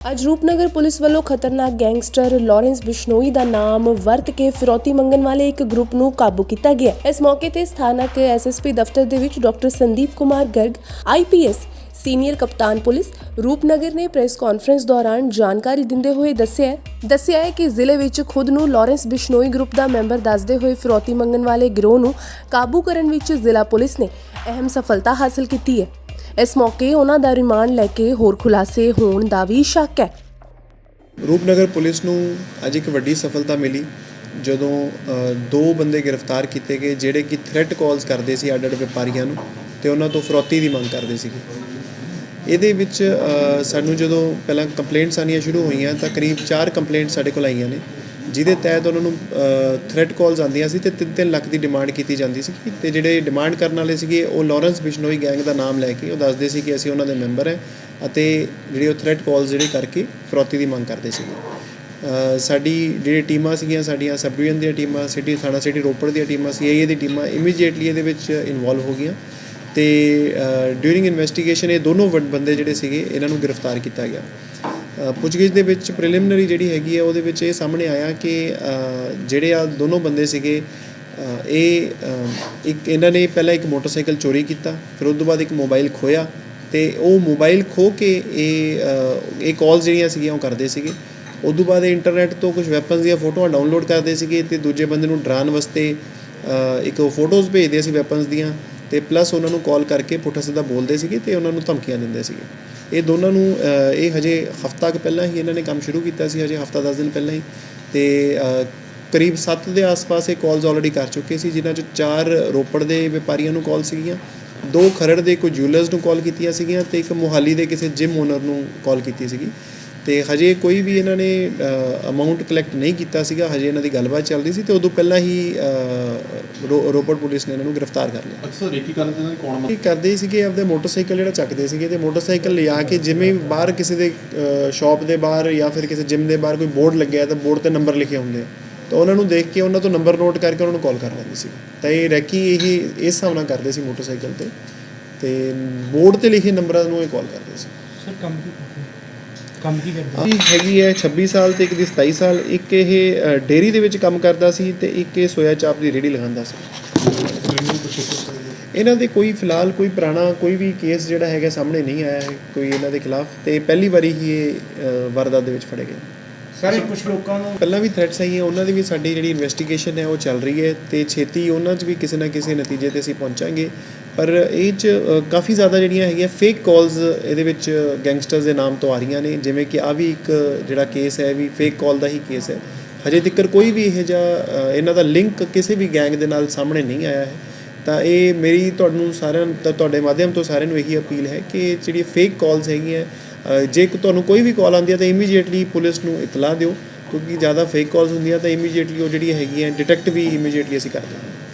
ਅੱਜ ਰੂਪਨਗਰ ਪੁਲਿਸ ਵੱਲੋਂ ਖਤਰਨਾਕ ਗੈਂਗਸਟਰ ਲਾਰੈਂਸ ਬਿਸ਼ਨੋਈ ਦਾ ਨਾਮ ਵਰਤ ਕੇ ਫਿਰੌਤੀ ਮੰਗਣ ਵਾਲੇ ਇੱਕ ਗਰੁੱਪ ਨੂੰ ਕਾਬੂ ਕੀਤਾ ਗਿਆ। ਇਸ ਮੌਕੇ ਤੇ ਸਥਾਨਕ ਐਸਐਸਪੀ ਦਫ਼ਤਰ ਦੇ ਵਿੱਚ doctor Sandeep Kumar Garg IPS senior ਕਪਤਾਨ ਪੁਲਿਸ, ਰੂਪਨਗਰ ਨੇ ਪ੍ਰੈਸ ਕਾਨਫਰੰਸ ਦੌਰਾਨ ਜਾਣਕਾਰੀ ਦਿੰਦੇ ਹੋਏ ਦੱਸਿਆ ਦੱਸਿਆ ਹੈ ਕਿ ਜ਼ਿਲ੍ਹੇ ਵਿੱਚ ਖੁਦ ਨੂੰ ਲਾਰੈਂਸ ਬਿਸ਼ਨੋਈ ਗਰੁੱਪ ਦਾ ਮੈਂਬਰ ਦੱਸਦੇ ਹੋਏ ਫਿਰੌਤੀ ਮੰਗਣ ਵਾਲੇ ਗਿਰੋਹ ਨੂੰ ਕਾਬੂ ਕਰਨ ਵਿੱਚ ਜ਼ਿਲ੍ਹਾ ਪੁਲਿਸ ਨੇ ਅਹਿਮ ਸਫਲਤਾ ਹਾਸਲ ਕੀਤੀ ਹੈ। ਇਸ ਮੌਕੇ ਉਹਨਾਂ ਦਾ ਰਿਮਾਂਡ ਲੈ ਕੇ ਹੋਰ ਖੁਲਾਸੇ ਹੋਣ ਦਾ ਵੀ ਸ਼ੱਕ ਹੈ। ਰੂਪਨਗਰ ਪੁਲਿਸ ਨੂੰ ਅੱਜ ਇੱਕ ਵੱਡੀ ਸਫਲਤਾ ਮਿਲੀ, ਜਦੋਂ ਦੋ ਬੰਦੇ ਗ੍ਰਿਫਤਾਰ ਕੀਤੇ ਗਏ, ਜਿਹੜੇ ਕਿ ਥ੍ਰੈਟ ਕਾਲਸ ਕਰਦੇ ਸੀ ਅੱਡ-ਅੱਡ ਵਪਾਰੀਆਂ ਨੂੰ ਤੇ ਉਹਨਾਂ ਤੋਂ ਫਰੋਤੀ ਦੀ ਮੰਗ ਕਰਦੇ ਸੀਗੇ। ਇਹਦੇ ਵਿੱਚ ਸਾਨੂੰ ਜਦੋਂ ਪਹਿਲਾਂ ਕੰਪਲੇਂਟਸ ਆਉਣੀਆਂ ਸ਼ੁਰੂ ਹੋਈਆਂ ਤਾਂ ਕਰੀਬ 4 ਕੰਪਲੇਂਟ ਸਾਡੇ ਕੋਲ ਆਈਆਂ ਨੇ। ਜਿਹਦੇ ਤਹਿਤ ਉਹਨਾਂ ਨੂੰ ਥ੍ਰੈਟ ਕਾਲਸ ਆਉਂਦੀਆਂ ਸੀ ਤੇ 3-3 ਲੱਖ ਦੀ ਡਿਮਾਂਡ ਕੀਤੀ ਜਾਂਦੀ ਸੀ ਤੇ ਜਿਹੜੇ ਡਿਮਾਂਡ ਕਰਨ ਵਾਲੇ ਸੀਗੇ ਉਹ ਲਾਰੈਂਸ ਬਿਸ਼ਨੋਈ ਗੈਂਗ ਦਾ ਨਾਮ ਲੈ ਕੇ ਉਹ ਦੱਸਦੇ ਸੀ ਕਿ ਅਸੀਂ ਉਹਨਾਂ ਦੇ ਮੈਂਬਰ ਹੈ ਅਤੇ ਜਿਹੜੇ ਉਹ ਥ੍ਰੈਟ ਕਾਲਸ ਜਿਹੜੇ ਕਰਕੇ ਫਰੋਤੀ ਦੀ ਮੰਗ ਕਰਦੇ ਸੀਗੇ। ਸਾਡੀ ਜਿਹੜੀ ਟੀਮਾਂ ਸੀਗੀਆਂ, ਸਾਡੀਆਂ ਸਬ ਡਿਵੀਜ਼ਨ ਦੀਆਂ ਟੀਮਾਂ, ਸਿਟੀ, ਥਾਣਾ ਸਿਟੀ ਰੋਪੜ ਦੀਆਂ ਟੀਮਾਂ ਸੀ ਸੀਆਈਏ ਦੀ ਟੀਮਾਂ ਇਮੀਡੀਏਟਲੀ ਇਹਦੇ ਵਿੱਚ ਇਨਵੋਲਵ ਹੋ ਗਈਆਂ ਤੇ ਡਿਊਰਿੰਗ ਇਨਵੈਸਟੀਗੇਸ਼ਨ ਇਹ ਦੋਨੋਂ ਵੱਡ ਬੰਦੇ ਜਿਹੜੇ ਸੀਗੇ, ਇਹਨਾਂ ਨੂੰ ਗ੍ਰਿਫਤਾਰ ਕੀਤਾ ਗਿਆ। ਪੁੱਛਗਿੱਛ ਦੇ ਵਿੱਚ ਪ੍ਰੀਲਿਮਿਨਰੀ ਜਿਹੜੀ ਹੈਗੀ ਹੈ, ਉਹਦੇ ਵਿੱਚ ਇਹ ਸਾਹਮਣੇ ਆਇਆ ਕਿ ਜਿਹੜੇ ਆ ਦੋਨੋਂ ਬੰਦੇ ਸੀਗੇ ਇਹ ਇੱਕ ਇਹਨਾਂ ਨੇ ਪਹਿਲਾਂ ਇੱਕ ਮੋਟਰਸਾਈਕਲ ਚੋਰੀ ਕੀਤਾ, ਫਿਰ ਉਸ ਤੋਂ ਬਾਅਦ ਇੱਕ ਮੋਬਾਈਲ ਖੋਇਆ ਤੇ ਉਹ ਮੋਬਾਈਲ ਖੋ ਕੇ ਇਹ ਇਹ ਕਾਲਸ ਜਿਹੜੀਆਂ ਸੀਗੀਆਂ ਉਹ ਕਰਦੇ ਸੀਗੇ। ਉਸ ਤੋਂ ਬਾਅਦ ਇੰਟਰਨੈਟ ਤੋਂ ਕੁਝ ਵੈਪਨਸ ਦੀਆਂ ਫੋਟੋਆਂ ਡਾਊਨਲੋਡ ਕਰਦੇ ਸੀਗੇ ਤੇ ਦੂਜੇ ਬੰਦੇ ਨੂੰ ਡਰਾਉਣ ਵਾਸਤੇ ਇੱਕ ਫੋਟੋਜ਼ ਭੇਜਦੇ ਸੀ ਵੈਪਨਸ ਦੀਆਂ ਤੇ ਪਲੱਸ ਉਹਨਾਂ ਨੂੰ ਕਾਲ ਕਰਕੇ ਪੁੱਠਾ ਸਿੱਧਾ ਬੋਲਦੇ ਸੀਗੇ ਤੇ ਉਹਨਾਂ ਨੂੰ ਧਮਕੀਆਂ ਦਿੰਦੇ ਸੀਗੇ। ਇਹ ਦੋਨਾਂ ਨੂੰ ਇਹ ਹਜੇ ਹਫਤਾ ਕੁ ਪਹਿਲਾਂ ਹੀ ਇਹਨਾਂ ਨੇ ਕੰਮ ਸ਼ੁਰੂ ਕੀਤਾ ਸੀ, ਹਜੇ ਹਫਤਾ 10 ਦਿਨ ਪਹਿਲਾਂ ਹੀ। ਤੇ ਕਰੀਬ 7 ਦੇ ਆਸ-ਪਾਸ ਇਹ ਕਾਲਸ ਆਲਰੇਡੀ ਕਰ ਚੁੱਕੇ ਸੀ, ਜਿਨ੍ਹਾਂ 'ਚ ਚਾਰ ਰੋਪੜ ਦੇ ਵਪਾਰੀਆਂ ਨੂੰ ਕਾਲ ਸੀਗੀਆਂ, ਦੋ ਖਰੜ ਦੇ ਕੋਈ ਜੁਐਲਰਸ ਨੂੰ ਕਾਲ ਕੀਤੀਆਂ ਸੀਗੀਆਂ, ਤੇ ਇੱਕ ਮੋਹਾਲੀ ਦੇ ਕਿਸੇ ਜਿਮ ਓਨਰ ਨੂੰ ਕਾਲ ਕੀਤੀ ਸੀਗੀ। ਤੇ ਹਜੇ ਕੋਈ ਵੀ ਇਹਨਾਂ ਨੇ ਅਮਾਉਂਟ ਕਲੈਕਟ ਨਹੀਂ ਕੀਤਾ ਸੀਗਾ ਹਜੇ ਇਹਨਾਂ ਦੀ ਗੱਲਬਾਤ ਚੱਲ ਰਹੀ ਸੀ ਤੇ ਉਦੋਂ ਪਹਿਲਾਂ ਹੀ ਰੋਪੜ ਪੁਲਿਸ ਨੇ ਇਹਨਾਂ ਨੂੰ ਗ੍ਰਿਫਤਾਰ ਕਰ ਲਿਆ। ਅਕਸਰ ਰੇਕੀ ਕਰਨ ਦੇ ਨਾਲ ਕੌਣ ਕੀ ਕਰਦੇ ਸੀਗੇ ਆਪਦੇ ਮੋਟਰਸਾਈਕਲ ਜਿਹੜਾ ਚੱਕਦੇ ਸੀਗੇ ਤੇ ਮੋਟਰਸਾਈਕਲ ਲਿਆ ਕੇ ਜਿਵੇਂ ਬਾਹਰ ਕਿਸੇ ਦੇ ਸ਼ਾਪ ਦੇ ਬਾਹਰ ਜਾਂ ਫਿਰ ਕਿਸੇ ਜਿਮ ਦੇ ਬਾਹਰ ਕੋਈ ਬੋਰਡ ਲੱਗਿਆ ਤਾਂ ਬੋਰਡ ਤੇ ਨੰਬਰ ਲਿਖੇ ਹੁੰਦੇ ਆ। ਤਾਂ ਉਹਨਾਂ ਨੂੰ ਦੇਖ ਕੇ ਉਹਨਾਂ ਤੋਂ ਨੰਬਰ ਨੋਟ ਕਰਕੇ ਉਹਨਾਂ ਨੂੰ ਕਾਲ ਕਰ ਲੈਂਦੇ ਸੀ। ਤਾਂ ਇਹ ਰੈਕੀ ਇਹ ਇਸ ਹਿਸਾਬ ਨਾਲ ਕਰਦੇ ਸੀ ਮੋਟਰਸਾਈਕਲ ਤੇ ਤੇ ਬੋਰਡ ਤੇ ਲਿਖੇ ਨੰਬਰਾਂ ਨੂੰ ਇਹ ਕਾਲ ਕਰਦੇ ਸੀ। ਸਰ ਕੰਮ ਕੀ ਕਰਦੇ? ਕੰਮ ਕੀ ਕਰਦੇ? ਇਹ ਹੈਗੀ ਹੈ 26 ਸਾਲ ਤੇ ਇੱਕ ਦੀ 27 ਸਾਲ। ਇੱਕ ਇਹ ਅ, ਡੇਅਰੀ ਦੇ ਵਿੱਚ ਕੰਮ ਕਰਦਾ ਸੀ ਤੇ ਇੱਕ ਇਹ ਸੋਇਆ ਚਾਪ ਦੀ ਰੇੜੀ ਲਗਾਉਂਦਾ ਸੀ। ਇਹਨਾਂ ਦੇ ਕੋਈ ਫਿਲਹਾਲ ਕੋਈ ਪੁਰਾਣਾ ਕੋਈ ਵੀ ਕੇਸ ਜਿਹੜਾ ਹੈਗਾ ਸਾਹਮਣੇ ਨਹੀਂ ਆਇਆ ਹੈ ਕੋਈ ਇਹਨਾਂ ਦੇ ਖਿਲਾਫ। ਤੇ ਪਹਿਲੀ ਵਾਰੀ ਹੀ ਇਹ ਵਾਰਦਾਤ ਦੇ ਵਿੱਚ ਫੜੇ ਗਏ। ਸਰ ਕੁਝ ਲੋਕਾਂ ਨੂੰ ਪਹਿਲਾਂ ਵੀ ਥ੍ਰੈਟਸ ਆਈਆਂ ਉਹਨਾਂ ਦੀ ਵੀ ਸਾਡੀ ਜਿਹੜੀ ਇਨਵੈਸਟੀਗੇਸ਼ਨ ਹੈ ਉਹ ਚੱਲ ਰਹੀ ਹੈ ਤੇ ਛੇਤੀ ਉਹਨਾਂ 'ਚ ਵੀ ਕਿਸੇ ਨਾ ਕਿਸੇ ਨਤੀਜੇ ਤੇ ਅਸੀਂ ਪਹੁੰਚਾਂਗੇ। ਪਰ ਇਹ 'ਚ ਕਾਫੀ ਜ਼ਿਆਦਾ ਜਿਹੜੀਆਂ ਹੈਗੀਆਂ ਫੇਕ ਕਾਲਸ ਇਹਦੇ ਵਿੱਚ ਗੈਂਗਸਟਰਸ ਦੇ ਨਾਮ ਤੋਂ ਆ ਰਹੀਆਂ ਨੇ, ਜਿਵੇਂ ਕਿ ਆ ਵੀ ਇੱਕ ਜਿਹੜਾ ਕੇਸ ਹੈ ਵੀ ਫੇਕ ਕਾਲ ਦਾ ਹੀ ਕੇਸ ਹੈ। ਹਜੇ ਤੱਕ ਕੋਈ ਵੀ ਇਹ ਜਿਹਾ ਇਹਨਾਂ ਦਾ ਲਿੰਕ ਕਿਸੇ ਵੀ ਗੈਂਗ ਦੇ ਨਾਲ ਸਾਹਮਣੇ ਨਹੀਂ ਆਇਆ ਹੈ। ਤਾਂ ਇਹ ਮੇਰੀ ਤੁਹਾਨੂੰ ਸਾਰਿਆਂ ਤਾਂ ਤੁਹਾਡੇ ਮਾਧਿਅਮ ਤੋਂ ਸਾਰਿਆਂ ਨੂੰ ਇਹੀ ਅਪੀਲ ਹੈ ਕਿ ਜਿਹੜੀ ਫੇਕ ਕਾਲਸ ਹੈਗੀਆਂ ਜੇ ਤੁਹਾਨੂੰ ਕੋਈ ਵੀ ਕਾਲ ਆਉਂਦੀ ਹੈ ਤਾਂ ਇਮੀਡੀਏਟਲੀ ਪੁਲਿਸ ਨੂੰ ਇਤਲਾਹ ਦਿਓ, ਕਿਉਂਕਿ ਜ਼ਿਆਦਾ ਫੇਕ ਕਾਲਸ ਹੁੰਦੀਆਂ ਤਾਂ ਇਮੀਡੀਏਟਲੀ ਉਹ ਜਿਹੜੀ ਹੈਗੀਆਂ ਡਿਟੈਕਟ ਵੀ ਇਮੀਡੀਏਟਲੀ ਅਸੀਂ ਕਰਦੇ ਹਾਂ।